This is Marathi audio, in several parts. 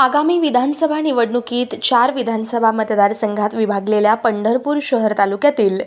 आगामी विधानसभा निवडणुकीत चार विधानसभा मतदारसंघात विभागलेल्या पंढरपूर शहर तालुक्यातील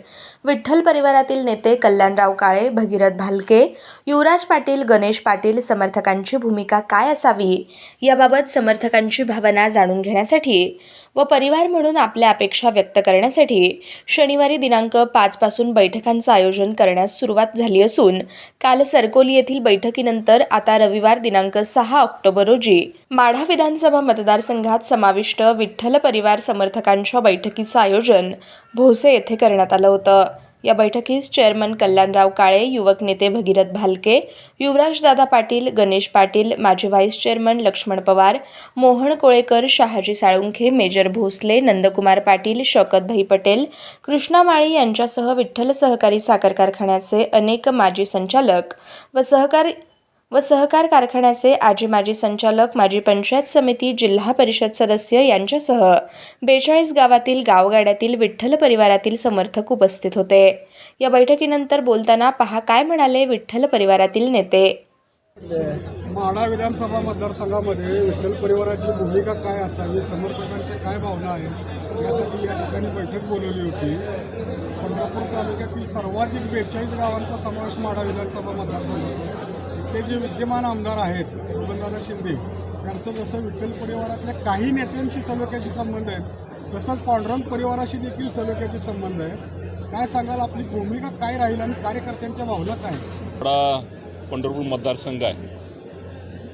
विठ्ठल परिवारातील नेते कल्याणराव काळे भगीरथ भालके युवराज पाटील गणेश पाटील समर्थकांची भूमिका काय असावी याबाबत समर्थकांची भावना जाणून घेण्यासाठी व परिवार म्हणून आपल्या अपेक्षा व्यक्त करण्यासाठी शनिवारी दिनांक पाचपासून बैठकांचं आयोजन करण्यास सुरुवात झाली असून काल सरकोली येथील बैठकीनंतर आता रविवार दिनांक सहा ऑक्टोबर रोजी माढा विधानसभा मतदारसंघात समाविष्ट विठ्ठल परिवार समर्थकांच्या बैठकीचं आयोजन भोसे येथे करण्यात आलं होतं. या बैठकीस चेअरमन कल्याणराव काळे युवक नेते भगीरथ भालके युवराजदादा पाटील गणेश पाटील माजी vice chairman Laxman Pawar Mohan Kolekar Shahaji Salunkhe major Bhosale Nandkumar Patil Shaukatbhai Patel Krishna Mali यांच्यासह विठ्ठल सहकारी साखर कारखान्याचे अनेक माजी संचालक व सहकारी व सहकार कारखान्याचे आजी माजी संचालक माजी पंचायत समिती जिल्हा परिषद सदस्य यांच्यासह बेचाळीस गावातील गावगाड्यातील विठ्ठल परिवारातील समर्थक उपस्थित होते. या बैठकीनंतर बोलताना पहा काय म्हणाले विठ्ठल परिवारातील नेते. माडा विधानसभा मतदारसंघामध्ये विठ्ठल परिवाराची भूमिका काय असावी समर्थकांच्या काय भावना आहेत यासाठी या ठिकाणी बैठक बोलवली होती. पंढरपूर तालुक्यातील सर्वाधिक बेचाळीस गावांचा समावेश माडा विधानसभा मतदारसंघात तिथले जे विद्यमान आमदार आहेत बबनदादा शिंदे यांचं जसं विठ्ठल परिवारातल्या काही नेत्यांशी सलोख्याशी संबंध आहेत तसंच पांडुरंग परिवाराशी देखील सलोख्याचे संबंध आहेत. काय सांगाल? आपली भूमिका काय राहील आणि कार्यकर्त्यांच्या भावना काय आहेत? आपला पंढरपूर मतदारसंघ आहे.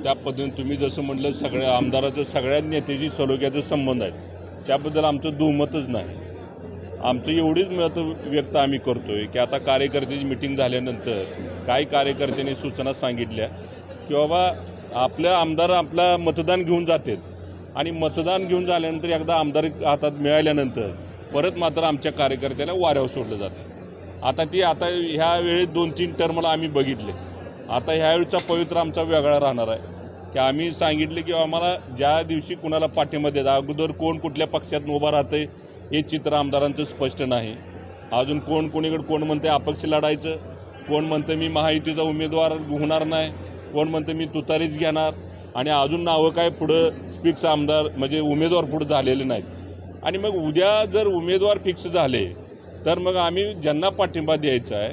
त्या पद्धतीने तुम्ही जसं म्हटलं सगळ्या आमदाराचं सगळ्या नेत्याशी सलोख्याचे संबंध आहेत. त्याबद्दल आमचं दुमतच नाही. आमचं एवढीच मत व्यक्त आम्ही करतो आहे की आता कार्यकर्त्याची मिटिंग झाल्यानंतर काही कार्यकर्त्यांनी सूचना सांगितल्या की बाबा आपल्या आमदार आपला मतदान घेऊन जातात. आणि मतदान घेऊन झाल्यानंतर एकदा आमदार हातात मिळाल्यानंतर परत मात्र आमच्या कार्यकर्त्याला वाऱ्यावर सोडलं जातं. आता ती आता ह्या वेळेस दोन तीन टर्मला आम्ही बघितले. आता ह्यावेळीचा पवित्र आमचा वेगळा राहणार आहे. की आम्ही सांगितले की आम्हाला ज्या दिवशी कुणाला पाठिंबा देतात अगोदर कोण कुठल्या पक्षात उभा राहतंय हे चित्र आमदारांचं स्पष्ट नाही. अजून कोण कोणीकडे कोण म्हणते अपक्ष लढायचं? कोण म्हणतं मी महायुतीचा उमेदवार होणार नाही? कोण म्हणतं मी तुतारीच घेणार? आणि अजून नावं काय पुढं फिक्स आमदार म्हणजे उमेदवार पुढं झालेले नाहीत. आणि मग उद्या जर उमेदवार फिक्स झाले तर मग आम्ही ज्यांना पाठिंबा द्यायचा आहे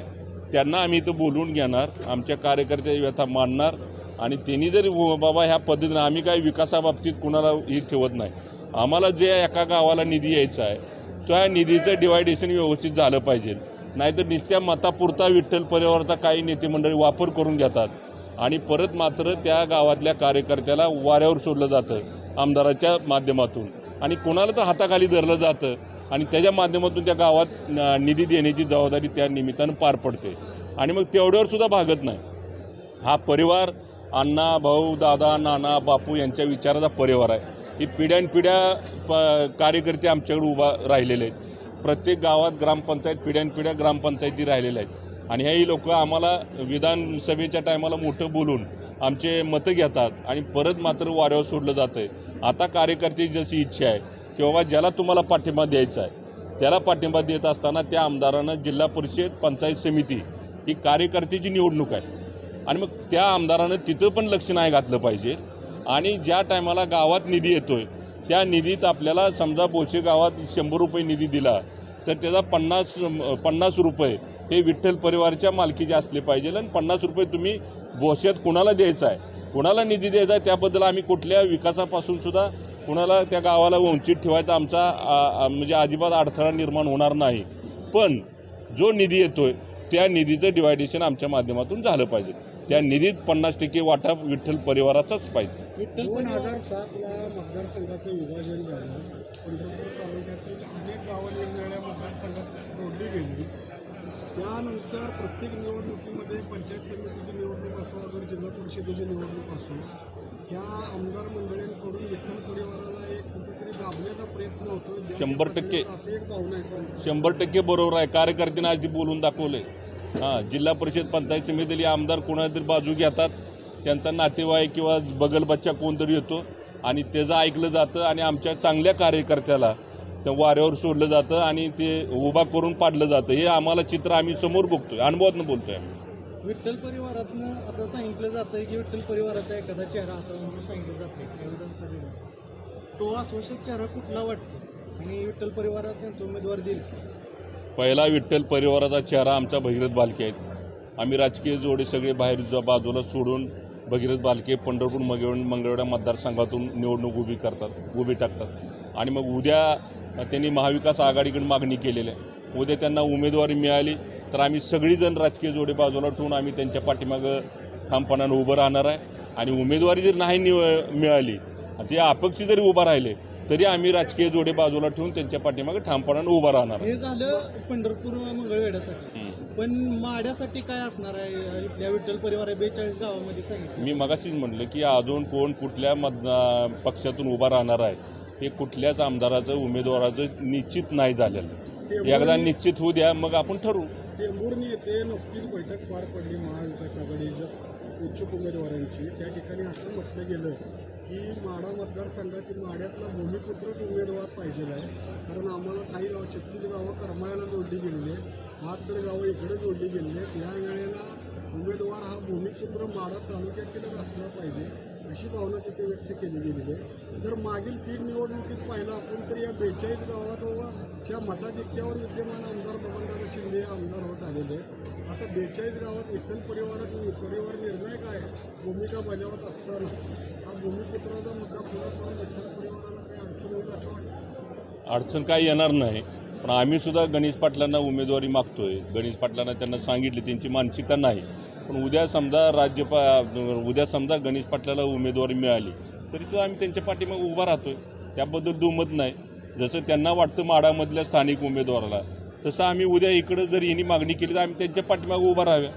त्यांना आम्ही इथं बोलवून घेणार आमच्या कार्यकर्त्या व्यथा मांडणार. आणि त्यांनी जरी हो बाबा ह्या पद्धतीनं आम्ही काय विकासाबाबतीत कुणाला ही ठेवत नाही. आम्हाला जे एका गावाला निधी यायचा आहे त्या निधीचं डिवायडेशन व्यवस्थित झालं पाहिजे. नाहीतर नुसत्या मतापुरता विठ्ठल परिवाराचा काही नेते मंडळी वापर करून घेतात आणि परत मात्र त्या गावातल्या कार्यकर्त्याला वाऱ्यावर सोडलं जातं आमदाराच्या माध्यमातून. आणि कोणाला तर हाताखाली धरलं जातं आणि त्याच्या माध्यमातून त्या गावात निधी देण्याची जबाबदारी त्या निमित्तानं पार पडते. आणि मग तेवढ्यावर सुद्धा भागत नाही. हा परिवार अण्णा भाऊ दादा नाना बापू यांच्या विचाराचा परिवार आहे. ही पिढ्यानपिढ्या प कार्यकर्ते आमच्याकडे उभा राहिलेले आहेत. प्रत्येक गावात ग्रामपंचायत पिढ्यानपिढ्या ग्रामपंचायती राहिलेल्या आहेत. आणि हेही लोक आम्हाला विधानसभेच्या टायमाला मोठं बोलून आमचे मतं घेतात आणि परत मात्र वाऱ्यावर सोडलं जातं आहे आता कार्यकर्त्याची जशी इच्छा आहे की बाबा ज्याला तुम्हाला पाठिंबा द्यायचा आहे त्याला पाठिंबा देत असताना त्या आमदारानं जिल्हा परिषद पंचायत समिती ही कार्यकर्त्याची निवडणूक आहे. आणि मग त्या आमदारानं तिथं पण लक्ष नाही घातलं पाहिजे. आणि ज्या टायमाला गावात निधी येतोय त्या निधीत आपल्याला समजा बोशे गावात शंभर रुपये निधी दिला तर त्याचा पन्नास पन्नास रुपये हे विठ्ठल परिवारच्या मालकीचे असले पाहिजे आणि पन्नास रुपये तुम्ही बोश्यात कुणाला द्यायचा आहे? कुणाला निधी द्यायचा आहे? त्याबद्दल आम्ही कुठल्या विकासापासून सुद्धा कुणाला त्या गावाला वंचित ठेवायचा आमचा म्हणजे अजिबात अडथळा निर्माण होणार नाही. पण जो निधी येतोय त्या निधीचं डिवायडेशन आमच्या माध्यमातून झालं पाहिजे. त्या निधीत पन्नास टक्के वाटा विठ्ठल परिवाराचाच पाहिजे. दोन हजार सातला मतदारसंघाचं विभाजन झालं. पंढरपूर तालुक्यातील अनेक गावं निरनिराळ्या मतदारसंघात जोडली गेली. त्यानंतर प्रत्येक निवडणुकीमध्ये पंचायत समितीची निवडणूक असो अजून जिल्हा परिषदेची निवडणूक असो ह्या आमदार मंडळींकडून विठ्ठल परिवाराला एक कुठेतरी दाबण्याचा प्रयत्न होतो शंभर टक्के. असं एक भावना आहे. शंभर टक्के बरोबर आहे. कार्यकर्त्यांना आज बोलून दाखवले हां जिल्हा परिषद पंचायत समितीतले आमदार कोणातरी बाजू घेतात? त्यांचा नातेवाईक किंवा बगल बच्चा कोणतरी येतो आणि त्याचं ऐकलं जातं आणि आमच्या चांगल्या कार्यकर्त्याला त्या वाऱ्यावर सोडलं जातं आणि ते उभा करून पाडलं जातं. हे आम्हाला चित्र आम्ही समोर बघतोय अनुभवातनं बोलतोय आम्ही. विठ्ठल परिवारातनं आता सांगितलं जातंय की विठ्ठल परिवाराचा एखादा चेहरा असावा म्हणून सांगितलं जातंय. विधानसभेला तो आश्वासक चेहरा कुठला वाटतो? आणि विठ्ठल परिवारात त्यांचा उमेदवार देईल पहिला विठ्ठल परिवाराचा चेहरा आमचा भगीरथ बालके आहेत. आम्ही राजकीय जोडे सगळे बाहेर बाजूला सोडून भगीरथ बालके पंढरपूर मंगळ मंगळवेढा मतदारसंघातून निवडणूक उभी करतात उभी टाकतात. आणि मग उद्या त्यांनी महाविकास आघाडीकडे मागणी केलेली आहे. उद्या त्यांना उमेदवारी मिळाली तर आम्ही सगळीजण राजकीय जोडे बाजूला ठेवून आम्ही त्यांच्या पाठीमागं ठामपणानं उभं राहणार आहे. आणि उमेदवारी जर नाही निव मिळाली ते अपक्ष जरी उभा राहिले तरी आम्ही राजकीय जोडे बाजूला ठेवून त्यांच्या पाठीमागं ठामपणानं उभं राहणार आहे. हे झालं पंढरपूर मंगळवेढ्यासाठी. पण माड्यासाठी काय असणार आहे? इथल्या विठ्ठल परिवार बेचाळीस गावामध्ये सांगितलं मी मगाशीच म्हणलं की अजून कोण कुठल्या मत पक्षातून उभा राहणार आहे? हे कुठल्याच आमदाराचं उमेदवाराचं निश्चित नाही झालेलं. एकदा निश्चित होऊ द्या मग आपण ठरवू. टेंभुर्णी येथे नुकतीच बैठक पार पडली महाविकास आघाडीच्या इच्छुक उमेदवारांची. त्या ठिकाणी असं म्हटलं गेलं की माडा मतदारसंघातील माड्यातला भूमिपुत्रच उमेदवार पाहिजे आहे. कारण आम्हाला काही गावं छत्तीस गावं करमाळ्याला जोडली गेलेली आहेत. बहात्तर गावं इकडे जोडली गेली आहेत या वेळेला उमेदवार हा भूमिपुत्र माडा तालुक्यातीलच असला पाहिजे अशी भावना तिथे व्यक्त केली गेलेली आहे. जर मागील तीन निवडणुकीत पाहिलं आपण तर या बेचाळीस गावात व च्या मताधिक्यावर विद्यमान आमदार बबनदादा शिंदे हे आमदार होत आलेले आहेत. आता बेचाळीस गावात विठ्ठल परिवारात परिवार निर्णायक आहे. भूमिका बजावत असताना हा भूमिपुत्राचा मुद्दा पुढे करून विठ्ठल परिवाराला काही अडचण होईल असं वाटतं? अडचण काय येणार नाही. पण आम्ही सुद्धा गणेश पाटलांना उमेदवारी मागतोय. गणेश पाटलांना त्यांना सांगितले त्यांची मानसिकता नाही. पण उद्या समजा राज्यपा उद्या समजा गणेश पाटलाला उमेदवारी मिळाली तरी सुद्धा आम्ही त्यांच्या पाठीमागे उभा राहतोय. त्याबद्दल दुमत नाही. जसं त्यांना वाटतं माडामधल्या स्थानिक उमेदवाराला तसं आम्ही उद्या इकडं जर यांनी मागणी केली तर आम्ही त्यांच्या पाठीमागे उभा राहाव्या.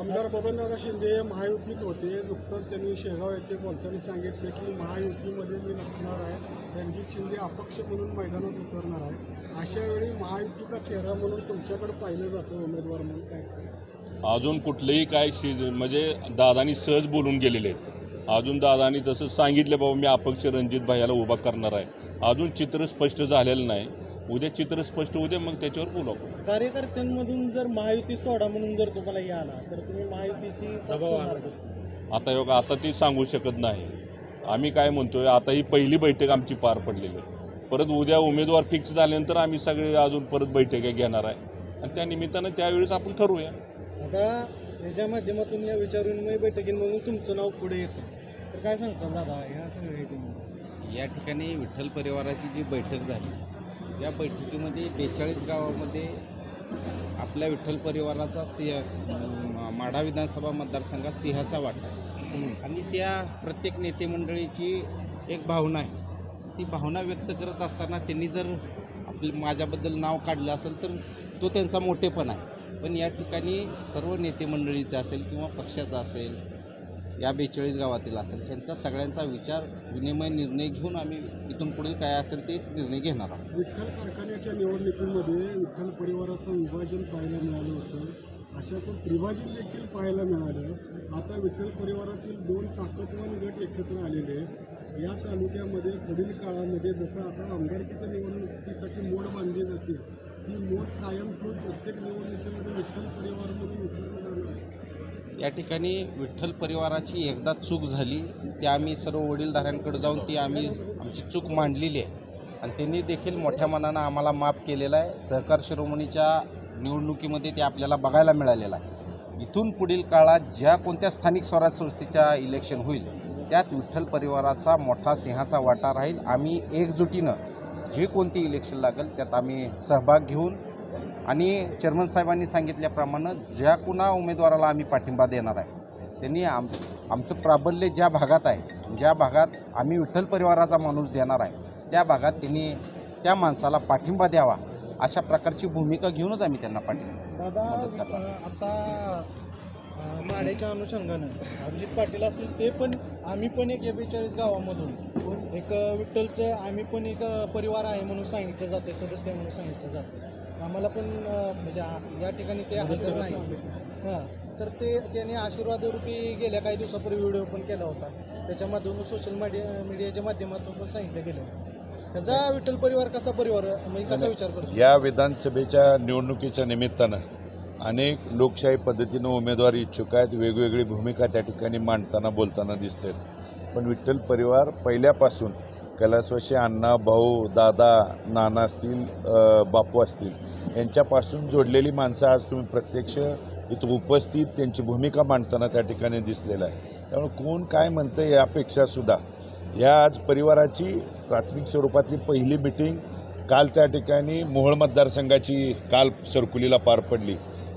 आमदार बबनदादा शिंदे महायुतीत होते. नुकतंच त्यांनी शेगाव येथे बोलताना सांगितले की महायुतीमध्ये मी नसणार आहे. रणजित शिंदे अपक्ष म्हणून मैदानात उतरणार आहे. अशा वेळी महायुतीचा चेहरा म्हणून तुमच्याकडे पाहिलं जातं उमेदवार म्हणून काय? अजून कुठलंही काय शि म्हणजे दादानी सहज बोलून गेलेले आहेत. अजून दादानी तसं सांगितलं बाबा मी अपक्ष रणजित भाईला उभा करणार आहे. अजून चित्र स्पष्ट झालेलं नाही. उद्या चित्र स्पष्ट उद्या मग त्याच्यावर बोलू आपण. कार्यकर्त्यांमधून जर महायुती सोडा म्हणून जर तुम्हाला हे आला तर तुम्ही महायुतीची? आता योग आता ते सांगू शकत नाही. आम्ही काय म्हणतोय आता ही पहिली बैठक आमची पार पडलेली आहे. परत उद्या उमेदवार फिक्स झाल्यानंतर आम्ही सगळे अजून परत बैठका घेणार आहे. आणि त्या निमित्तानं त्यावेळेस आपण ठरवूया. आता याच्या माध्यमातून या विचारविनिमय बैठकींमधून तुमचं नाव पुढे येतं. तर काय सांगता दादा ह्या सगळ्या या ठिकाणी विठ्ठल परिवाराची जी बैठक झाली या बैठकीमध्ये बेचाळीस गावामध्ये आपल्या विठ्ठल परिवाराचा सिंह माढा विधानसभा मतदारसंघात सिंहाचा वाटा आहे. आणि त्या प्रत्येक नेते मंडळीची एक भावना आहे. ती भावना व्यक्त करत असताना त्यांनी जर आपले माझ्याबद्दल नाव काढलं असेल तर तो त्यांचा मोठेपण आहे. पण या ठिकाणी सर्व नेते मंडळीचं असेल किंवा पक्षाचा असेल या बेचाळीस गावातील असेल ह्यांचा सगळ्यांचा विचार विनिमय निर्णय घेऊन आम्ही इथून पुढील काय असेल ते निर्णय घेणार आहोत. विठ्ठल कारखान्याच्या निवडणुकीमध्ये विठ्ठल परिवाराचं विभाजन पाहायला मिळालं होतं. अशातच त्रिभाजन देखील पाहायला मिळालं. आता विठ्ठल परिवारातील दोन ताकदवान गट एकत्र आलेले आहेत. या तालुक्यामध्ये पुढील काळामध्ये जसं आता आमदारकीच्या निवडणुकीसाठी मोड बांधली जाते ही मोड कायम ठेवून प्रत्येक निवडणुकीमध्ये विठ्ठल परिवारामध्ये विठ्ठल जाणार या ठिकाणी विठ्ठल परिवाराची एकदा चूक झाली ती आम्ही सर्व वडीलधाऱ्यांकडे जाऊन ती आम्ही आमची चूक मांडलेली आहे. आणि त्यांनी देखील मोठ्या मनानं आम्हाला माफ केलेला आहे. सहकार शिरोमणीच्या निवडणुकीमध्ये ते आपल्याला बघायला मिळालेलं आहे. इथून पुढील काळात ज्या कोणत्या स्थानिक स्वराज्य संस्थेच्या इलेक्शन होईल त्यात विठ्ठल परिवाराचा मोठा सिंहाचा वाटा राहील. आम्ही एकजुटीनं जे कोणती इलेक्शन लागेल त्यात आम्ही सहभाग घेऊन आणि चेअरमन साहेबांनी सांगितल्याप्रमाणे ज्या कुणा उमेदवाराला आम्ही पाठिंबा देणार आहे त्यांनी आम आमचं प्राबल्य ज्या भागात आहे ज्या भागात आम्ही विठ्ठल परिवाराचा माणूस देणार आहे त्या भागात त्यांनी त्या माणसाला पाठिंबा द्यावा अशा प्रकारची भूमिका घेऊनच आम्ही त्यांना पाठिंबा दादा आता अ, माड्याच्या अनुषंगानं अभिजित पाटील असतील ते पण आम्ही पण एक बेचाळीस गावामधून. एक विठ्ठलचं आम्ही पण एक परिवार आहे म्हणून सांगितलं जाते सदस्य म्हणून सांगितलं जातं. आम्हाला पण म्हणजे या ठिकाणी ते हजर नाही. हां तर ते त्याने आशीर्वादरूपी गेल्या काही दिवसापूर्वी व्हिडिओ पण केला होता. त्याच्या माध्यमातून सोशल मीडिया मीडियाच्या माध्यमातून पण सांगितलं गेलं. त्याचा विठ्ठल परिवार कसा परिवार म्हणजे कसा विचार करतो? या विधानसभेच्या निवडणुकीच्या निमित्तानं अनेक लोकशाही पद्धतीनं उमेदवार इच्छुक आहेत वेगवेगळी भूमिका त्या ठिकाणी मांडताना बोलताना दिसत आहेत पण विठ्ठल परिवार पहिल्यापासून कैलासवाशी अण्णा भाऊ दादा नाना असतील बापू असतील यांच्यापासून जोडलेली माणसं आज तुम्ही प्रत्यक्ष इथं उपस्थित त्यांची भूमिका मांडताना त्या ठिकाणी दिसलेलं आहे. त्यामुळे कोण काय म्हणतं यापेक्षासुद्धा ह्या आज परिवाराची प्राथमिक स्वरूपातली पहिली मिटिंग काल त्या ठिकाणी मोहोळ मतदारसंघाची काल सरकुलीला पार पडली.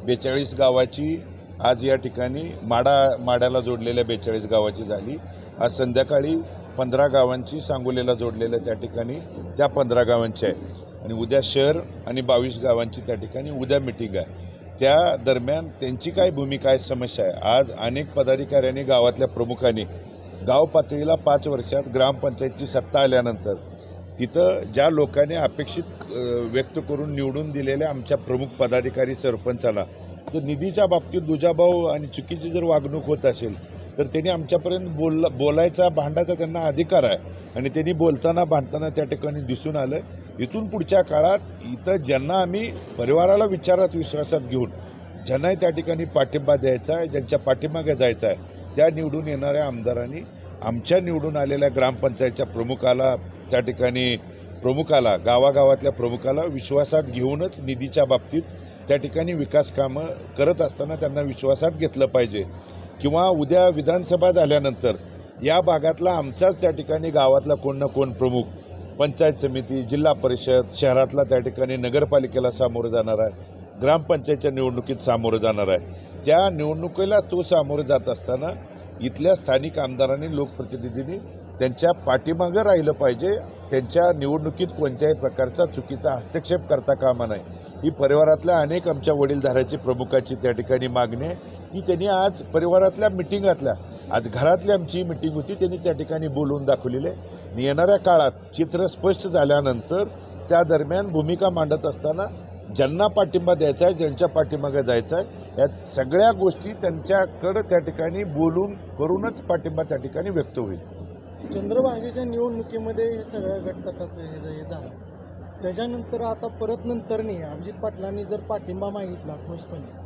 बेचाळीस गावाची आज या ठिकाणी माडा माड्याला जोडलेल्या बेचाळीस गावाची झाली. आज संध्याकाळी पंधरा गावांची सांगोलीला जोडलेल्या त्या ठिकाणी त्या पंधरा गावांची आहे. आणि उद्या शहर आणि बावीस गावांची त्या ठिकाणी उद्या मिटिंग आहे. त्या दरम्यान त्यांची काय भूमिका आहे समस्या आहे? आज अनेक पदाधिकाऱ्यांनी गावातल्या प्रमुखांनी गाव पातळीला पाच वर्षात ग्रामपंचायतची सत्ता आल्यानंतर तिथं ज्या लोकांनी अपेक्षित व्यक्त करून निवडून दिलेल्या आमच्या प्रमुख पदाधिकारी सरपंचाला तर निधीच्या बाबतीत दुजाभाव आणि चुकीची जर वागणूक होत असेल तर त्यांनी आमच्यापर्यंत बोल बोलायचा भांडायचा त्यांना अधिकार आहे. आणि त्यांनी बोलताना भांडताना त्या ठिकाणी दिसून आलं इथून पुढच्या काळात इथं ज्यांना आम्ही परिवाराला विचारात विश्वासात घेऊन ज्यांनाही त्या ठिकाणी पाठिंबा द्यायचा आहे ज्यांच्या पाठिंमागे जायचा आहे त्या निवडून येणाऱ्या आमदारांनी आमच्या निवडून आलेल्या ग्रामपंचायतच्या प्रमुखाला त्या ठिकाणी प्रमुखाला गावागावातल्या प्रमुखाला विश्वासात घेऊनच निधीच्या बाबतीत त्या ठिकाणी विकास कामं करत असताना त्यांना विश्वासात घेतलं पाहिजे. किंवा उद्या विधानसभा झाल्यानंतर या भागातला आमचाच त्या ठिकाणी गावातला कोण ना कोण प्रमुख पंचायत समिती जिल्हा परिषद शहरातला त्या ठिकाणी नगरपालिकेला सामोरं जाणार आहे ग्रामपंचायतच्या निवडणुकीत सामोरं जाणार आहे. त्या निवडणुकीला तो सामोरं जात असताना इथल्या स्थानिक आमदारांनी लोकप्रतिनिधींनी त्यांच्या पाठीमागं राहिलं पाहिजे. त्यांच्या निवडणुकीत कोणत्याही प्रकारचा चुकीचा हस्तक्षेप करता कामा नये. ही परिवारातल्या अनेक आमच्या वडीलधाऱ्याची प्रमुखाची त्या ठिकाणी मागणी आहे. ती त्यांनी आज परिवारातल्या मिटिंगातल्या आज घरातली आमची मिटिंग होती त्यांनी त्या ठिकाणी बोलवून दाखवलेले आहे. आणि येणाऱ्या काळात चित्र स्पष्ट झाल्यानंतर त्या दरम्यान भूमिका मांडत असताना ज्यांना पाठिंबा द्यायचा आहे ज्यांच्या पाठिंबागं जायचं आहे या सगळ्या गोष्टी त्यांच्याकडं त्या ठिकाणी बोलून करूनच पाठिंबा त्या ठिकाणी व्यक्त होईल. चंद्रभागेच्या निवडणुकीमध्ये हे सगळ्या गटतटाचं हे जे हे झालं. त्याच्यानंतर आता परत नंतरनी अभिजित पाटलांनी जर पाठिंबा मागितला ठोसपणे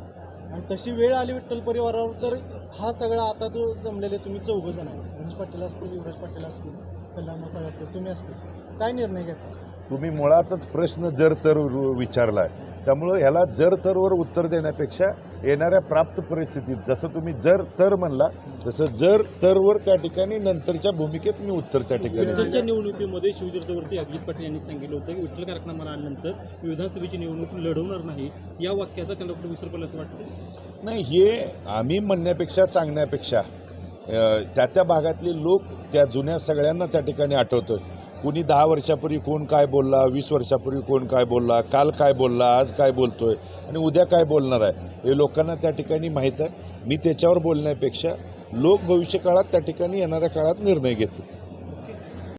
आणि तशी वेळ आली विठ्ठल परिवारावर तर हा सगळा आता जो जमलेले तुम्ही चौघं जण आहे गणेश पाटील असतील युवराज पाटील असतील कल्याण मोकाळ असतील तुम्ही असतील काय निर्णय घ्यायचा? तुम्ही मुळातच प्रश्न जर तर विचारला आहे त्यामुळं ह्याला जर तरवर उत्तर देण्यापेक्षा येणाऱ्या प्राप्त परिस्थितीत जसं तुम्ही जर तर म्हणला तसं जर तरवर त्या ठिकाणी नंतरच्या भूमिकेत मी उत्तर त्या ठिकाणी. निवडणुकीमध्ये शिवतीर्थवरती अभिजित पाटील यांनी सांगितलं होतं की विठ्ठल कार्यक्रम आल्यानंतर विधानसभेची निवडणूक लढवणार नाही. या वाक्याचा त्यांना कुठे विसर पडला असं वाटतं नाही हे आम्ही म्हणण्यापेक्षा सांगण्यापेक्षा त्या त्या भागातले लोक त्या जुन्या सगळ्यांना त्या ठिकाणी आठवतोय. कुणी दहा वर्षापूर्वी कोण काय बोलला वीस वर्षापूर्वी कोण काय बोलला काल काय बोलला आज काय बोलतोय आणि उद्या काय बोलणार आहे? हे लोकांना त्या ठिकाणी माहीत आहे. मी त्याच्यावर बोलण्यापेक्षा लोक भविष्यकाळात त्या ठिकाणी येणाऱ्या काळात निर्णय घेतील.